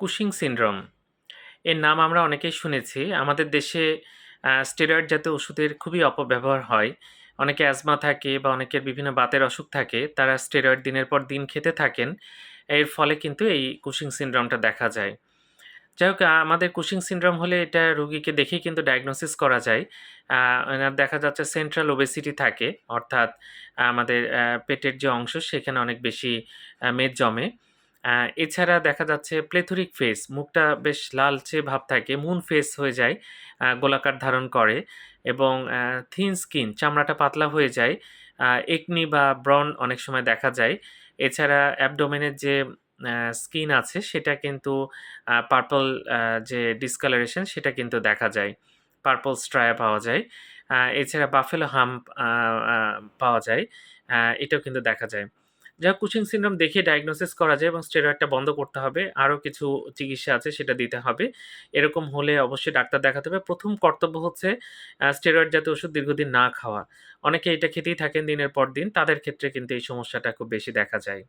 Cushing syndrome এর নাম আমরা অনেকেই শুনেছি। আমাদের দেশে স্টেরয়েড জাতীয় ওষুধের খুবই অপব্যবহার হয়। অনেকে অ্যাজমা থাকে বা অনেকের বিভিন্ন বাতের অসুখ থাকে। তারা স্টেরয়েড দিনের পর দিন খেতে থাকেন। এর ফলে কিন্তু এই কুশিং সিনড্রোমটা দেখা যায়। যাই হোক, আমাদের কুশিং সিনড্রোম হলে এটা রুগীকে দেখেই কিন্তু ডায়াগনোসিস করা যায়। দেখা যাচ্ছে সেন্ট্রাল ওবেসিটি থাকে। অর্থাৎ আমাদের পেটের যে অংশ সেখানে অনেক বেশি মেদ জমে। এছাড়া দেখা যাচ্ছে প্লেথোরিক ফেস, মুখটা বেশ লালচে ভাব থাকে, মুন ফেস হয়ে যায়, গোলাকার ধারণ করে এবং থিন স্কিন, চামড়াটা পাতলা হয়ে যায়। একনি বা ব্রন অনেক সময় দেখা যায়। এছাড়া অ্যাবডোমেনের যে স্কিন আছে সেটা কিন্তু পার্পল যে ডিসকালারেশন সেটা কিন্তু দেখা যায়। পার্পল স্ট্রায়া পাওয়া যায়। এছাড়া বাফেলো আ পাওয়া যায়। এটাও কিন্তু দেখা যায়। যাই কুচিং সিনড্রোম দেখে ডায়াগনোসিস করা যায় এবং স্টেরয়েডটা বন্ধ করতে হবে। আরও কিছু চিকিৎসা আছে, সেটা দিতে হবে। এরকম হলে অবশ্যই ডাক্তার দেখাতে হবে। প্রথম কর্তব্য হচ্ছে স্টেরয়েড জাতীয় ওষুধ দীর্ঘদিন না খাওয়া। অনেকে এটা খেতেই থাকেন দিনের পর দিন। তাদের ক্ষেত্রে কিন্তু এই সমস্যাটা খুব বেশি দেখা যায়।